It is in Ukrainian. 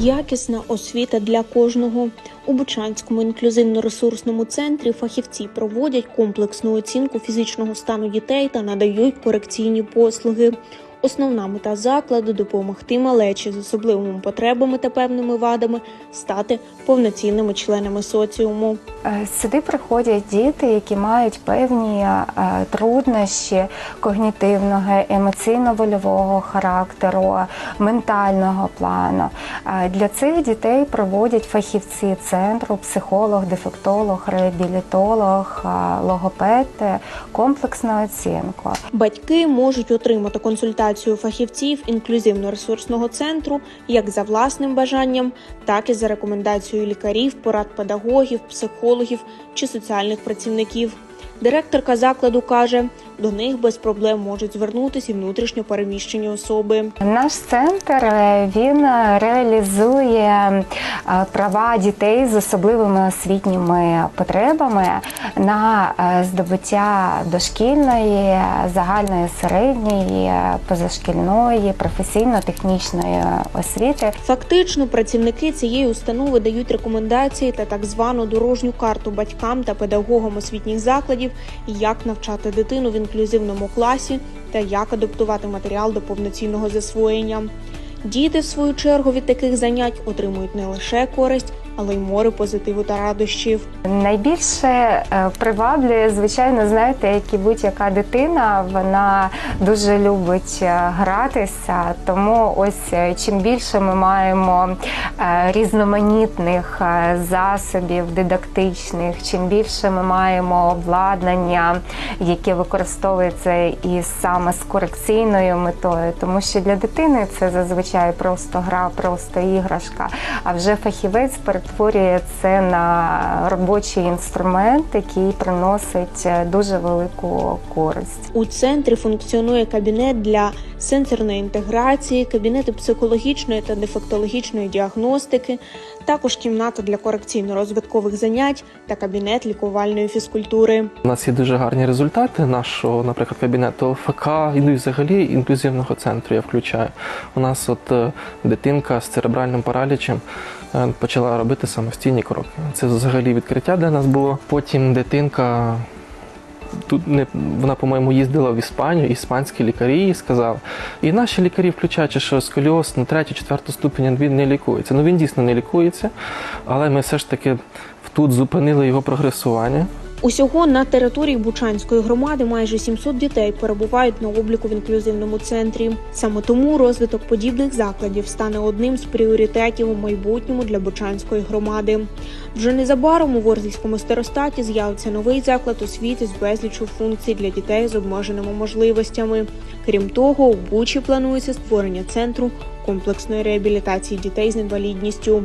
Якісна освіта для кожного. У Бучанському інклюзивно-ресурсному центрі фахівці проводять комплексну оцінку фізичного стану дітей та надають корекційні послуги. Основна мета закладу допомогти малечі з особливими потребами та певними вадами стати повноцінними членами соціуму. Е, Сюди приходять діти, які мають певні е, труднощі когнітивного, емоційно-вольового характеру, ментального плану. Е, Для цих дітей проводять фахівці центру, психолог, дефектолог, реабілітолог, логопед, комплексну оцінку. Батьки можуть отримати консультацію фахівців інклюзивно-ресурсного центру як за власним бажанням, так і за рекомендацією лікарів, порад педагогів, психологів чи соціальних працівників. Директорка закладу каже, до них без проблем можуть звернутися і внутрішньо переміщені особи. Наш центр е, він е, реалізує е, права дітей з особливими освітніми потребами на здобуття дошкільної, загальної середньої, позашкільної, професійно-технічної освіти. Фактично, працівники цієї установи дають рекомендації та так звану дорожню карту батькам та педагогам освітніх закладів, як навчати дитину в інклюзивному класі та як адаптувати матеріал до повноцінного засвоєння. Діти, в свою чергу, від таких занять отримують не лише користь, але й море позитиву та радощів. Найбільше е, приваблює, звичайно, знаєте, як і будь-яка дитина, вона дуже любить е, гратися. Тому ось е, чим більше ми маємо різноманітних засобів дидактичних, чим більше ми маємо обладнання, яке використовується і саме з корекційною метою, тому що для дитини це зазвичай просто гра, просто іграшка. А вже фахівець перетворює це на робочий інструмент, який приносить е, дуже велику користь. У центрі функціонує кабінет для сенсорної інтеграції, кабінети психологічної та дефектологічної діагностики, також кімната для корекційно-розвиткових занять та кабінет лікувальної фізкультури. У нас є дуже гарні результати нашого, наприклад, кабінету ОФК, і ну і взагалі інклюзивного центру я включаю. У нас от е, дитинка з церебральним паралічем почала робити самостійні кроки. Це взагалі відкриття для нас було. Потім дитинка. Тут не вона, по-моєму, їздила в Іспанію, іспанські лікарі їй сказали. І наші лікарі, включаючи, що сколіоз на третю, четверту ступені він не лікується. Ну він дійсно не лікується, але ми все ж таки тут зупинили його прогресування. Усього на території Бучанської громади майже 700 дітей перебувають на обліку в інклюзивному центрі. Саме тому розвиток подібних закладів стане одним з пріоритетів у майбутньому для Бучанської громади. Вже незабаром у Ворзельському старостаті з'явиться новий заклад освіти з безлічу функцій для дітей з обмеженими можливостями. Крім того, у Бучі планується створення центру комплексної реабілітації дітей з інвалідністю.